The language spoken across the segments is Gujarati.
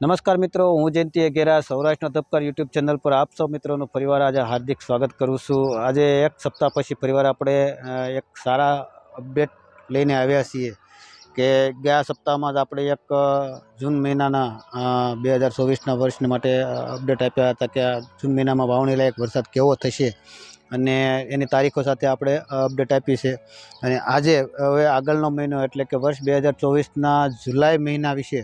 નમસ્કાર મિત્રો, હું જયંતિ અગેરા, સૌરાષ્ટ્રના ધબકાર યુટ્યુબ ચેનલ પર આપ સૌ મિત્રોનું ફરીવાર આજે હાર્દિક સ્વાગત કરું છું. આજે એક સપ્તાહ પછી ફરીવાર આપણે એક સારા અપડેટ લઈને આવ્યા છીએ કે ગયા સપ્તાહમાં જ આપણે એક જૂન મહિનાના બે હજાર ચોવીસના વર્ષને માટે અપડેટ આપ્યા હતા કે જૂન મહિનામાં વાવણી લાયક વરસાદ કેવો થશે અને એની તારીખો સાથે આપણે અપડેટ આપી છે. અને આજે હવે આગળનો મહિનો એટલે કે વર્ષ બે હજાર ચોવીસના જુલાઈ મહિના વિશે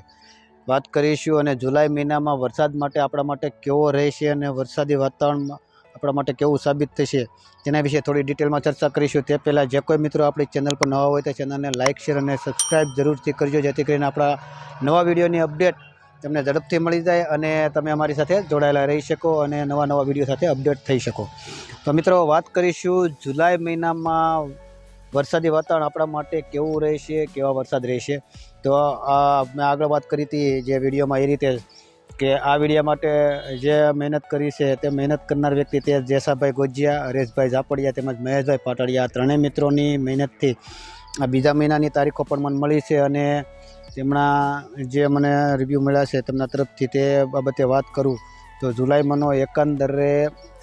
વાત કરીશું અને જુલાઈ મહિનામાં વરસાદ માટે આપણા માટે કેવો રહેશે અને વરસાદી વાતાવરણમાં આપણા માટે કેવું સાબિત થશે તેના વિશે થોડી ડિટેલમાં ચર્ચા કરીશું. તે પહેલાં જે કોઈ મિત્રો આપણી ચેનલ પર નવા હોય તે ચેનલને લાઇક શેર અને સબસ્ક્રાઈબ જરૂરથી કરજો, જેથી કરીને આપણા નવા વિડીયોની અપડેટ તમને ઝડપથી મળી જાય અને તમે અમારી સાથે જોડાયેલા રહી શકો અને નવા નવા વીડિયો સાથે અપડેટ થઈ શકો. તો મિત્રો વાત કરીશું જુલાઈ મહિનામાં વરસાદી વાતાવરણ આપણા માટે કેવું રહેશે, કેવા વરસાદ રહેશે? તો આ મેં આગળ વાત કરી હતી જે વિડીયોમાં એ રીતે કે આ વીડિયો માટે જે મહેનત કરી છે તે મહેનત કરનાર વ્યક્તિ તે જેસાભાઈ ગોજિયા, હરેશભાઈ ઝાપડિયા તેમજ મહેશભાઈ પાટડિયા ત્રણેય મિત્રોની મહેનતથી આ બીજા મહિનાની તારીખો પણ મને મળી છે અને તેમના જે મને રિવ્યૂ મળ્યા છે તેમના તરફથી તે બાબતે વાત કરું તો જુલાઈ મહિનો એકંદરે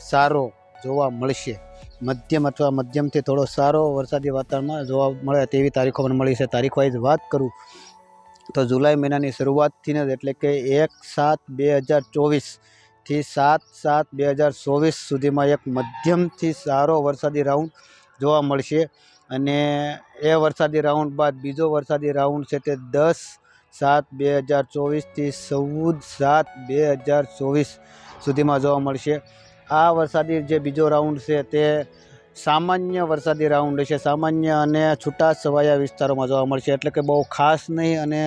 સારો જોવા મળશે. મધ્યમ અથવા મધ્યમથી થોડો સારો વરસાદી વાતાવરણમાં જોવા મળે તેવી તારીખો પણ મળી છે. તારીખ વાઇઝ વાત કરું તો જુલાઈ મહિનાની શરૂઆતથી જ એટલે કે એક સાત બે હજાર ચોવીસથી સાત સાત બે હજાર ચોવીસ સુધીમાં એક મધ્યમથી સારો વરસાદી રાઉન્ડ જોવા મળશે. અને એ વરસાદી રાઉન્ડ બાદ બીજો વરસાદી રાઉન્ડ છે તે દસ સાત બે હજાર ચોવીસથી ચૌદ સાત બે હજાર ચોવીસ સુધીમાં જોવા મળશે. આ વરસાદી જે બીજો રાઉન્ડ છે તે સામાન્ય વરસાદી રાઉન્ડ છે. સામાન્ય અને છૂટા છવાયા વિસ્તારોમાં જોવા મળશે. એટલે કે બહુ ખાસ નહીં અને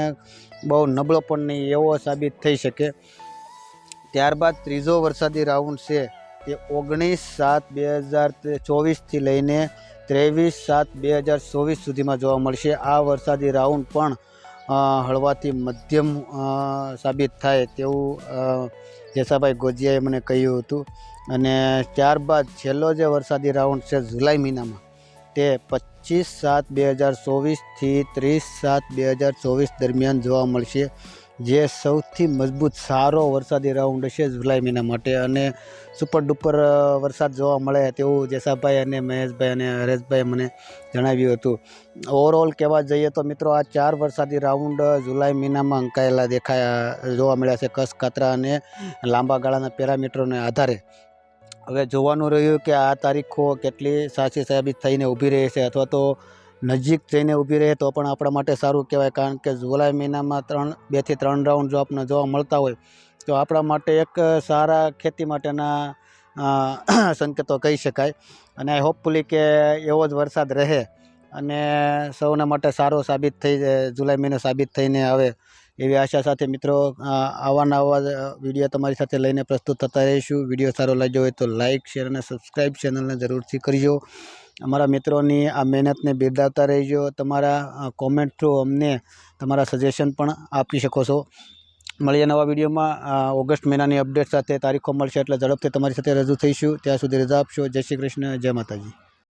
બહુ નબળો પણ નહીં એવો સાબિત થઈ શકે. ત્યારબાદ ત્રીજો વરસાદી રાઉન્ડ છે તે ઓગણીસ સાત બે હજાર ચોવીસથી લઈને ત્રેવીસ સાત બે હજાર ચોવીસ સુધીમાં જોવા મળશે. આ વરસાદી રાઉન્ડ પણ હળવાથી મધ્યમ સાબિત થાય તેવું જેસાભાઈ ગોજિયાએ મને કહ્યું હતું. અને ત્યારબાદ છેલ્લો જે વરસાદી રાઉન્ડ છે જુલાઈ મહિનામાં, તે પચીસ સાત બે હજાર ચોવીસથી ત્રીસ સાત બે હજાર ચોવીસ દરમિયાન જોવા મળશે. જે સૌથી મજબૂત સારો વરસાદી રાઉન્ડ હશે જુલાઈ મહિના માટે. અને સુપર ડુપર વરસાદ જોવા મળે તેવું જેસાભાઈ અને મહેશભાઈ અને હરેશભાઈ મને જણાવ્યું હતું. ઓવરઓલ કહેવા જઈએ તો મિત્રો આ ચાર વરસાદી રાઉન્ડ જુલાઈ મહિનામાં અંકાયેલા દેખાયા જોવા મળ્યા છે કસ કાતરા અને લાંબા ગાળાના પેરામીટરોને આધારે. હવે જોવાનું રહ્યું કે આ તારીખો કેટલી સાચી સાબિત થઈને ઊભી રહી છે અથવા તો નજીક જઈને ઊભી રહે તો પણ આપણા માટે સારું કહેવાય. કારણ કે જુલાઈ મહિનામાં ત્રણ બેથી ત્રણ રાઉન્ડ જો આપણને જોવા મળતા હોય, તો આપણા માટે એક સારા ખેતી માટેના સંકેતો કહી શકાય. અને હોપફુલી કે એવો જ વરસાદ રહે અને સૌના માટે સારો સાબિત થઈ જુલાઈ મહિનો સાબિત થઈને આવે એવી આશા સાથે મિત્રો આવા નવા વીડિયો તમારી સાથે લઈને પ્રસ્તુત થતા રહીશું. વીડિયો સારો લાગ્યો હોય તો લાઇક શેર અને સબસ્ક્રાઈબ ચેનલને જરૂરથી કરજો. અમારા મિત્રોની આ મહેનતને બિરદાવતા રહેજો. તમારા કોમેન્ટ થ્રુ અમને તમારા સજેશન પણ આપી શકો છો. મળીએ નવા વિડીયોમાં. ઓગસ્ટ મહિનાની અપડેટ સાથે તારીખો મળશે એટલે ઝડપથી તમારી સાથે રજૂ થઈશું. ત્યાં સુધી રજા આપશો. જય શ્રી કૃષ્ણ. જય માતાજી.